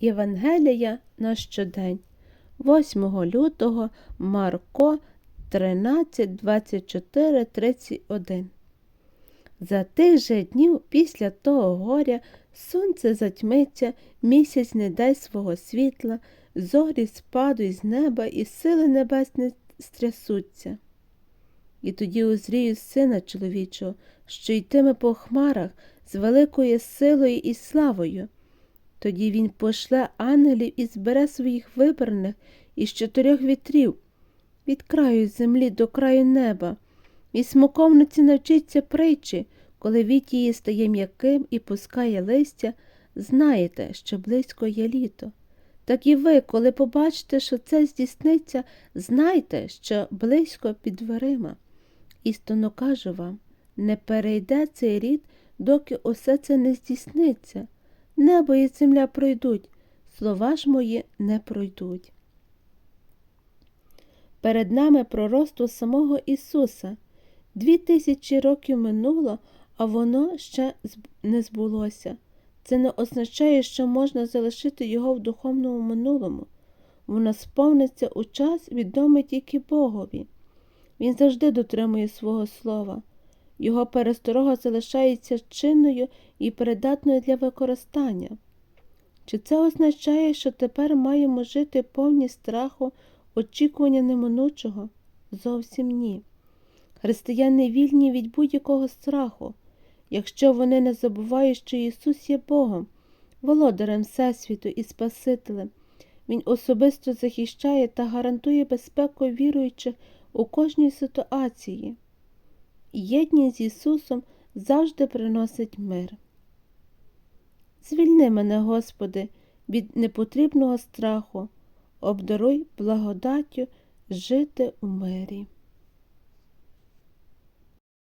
Євангелія на щодень, 8 лютого Марко 13, 24, 31. За тих же днів після того горя сонце затьмиться, місяць не дасть свого світла, зорі спадуть з неба і сили небесні стрясуться. І тоді узрію сина чоловічого, що йтиме по хмарах з великою силою і славою. Тоді він пошле ангелів і збере своїх вибраних із чотирьох вітрів, від краю землі до краю неба, і смоковниці навчиться притчі, коли віт її стає м'яким і пускає листя, знаєте, що близько є літо. Так і ви, коли побачите, що це здійсниться, знайте, що близько під дверима. Істинно кажу вам, не перейде цей рід, доки усе це не здійсниться. Небо і земля пройдуть, слова ж мої не пройдуть. Перед нами пророцтво самого Ісуса. Дві тисячі років минуло, а воно ще не збулося. Це не означає, що можна залишити його в духовному минулому. Воно сповниться у час, відомий тільки Богові. Він завжди дотримує свого слова. Його пересторога залишається чинною і придатною для використання. Чи це означає, що тепер маємо жити повні страху, очікування неминучого? Зовсім ні. Християни вільні від будь-якого страху, якщо вони не забувають, що Ісус є Богом, володарем Всесвіту і Спасителем. Він особисто захищає та гарантує безпеку віруючих у кожній ситуації. Єдність з Ісусом завжди приносить мир. Звільни мене, Господи, від непотрібного страху, обдаруй благодаттю жити у мирі.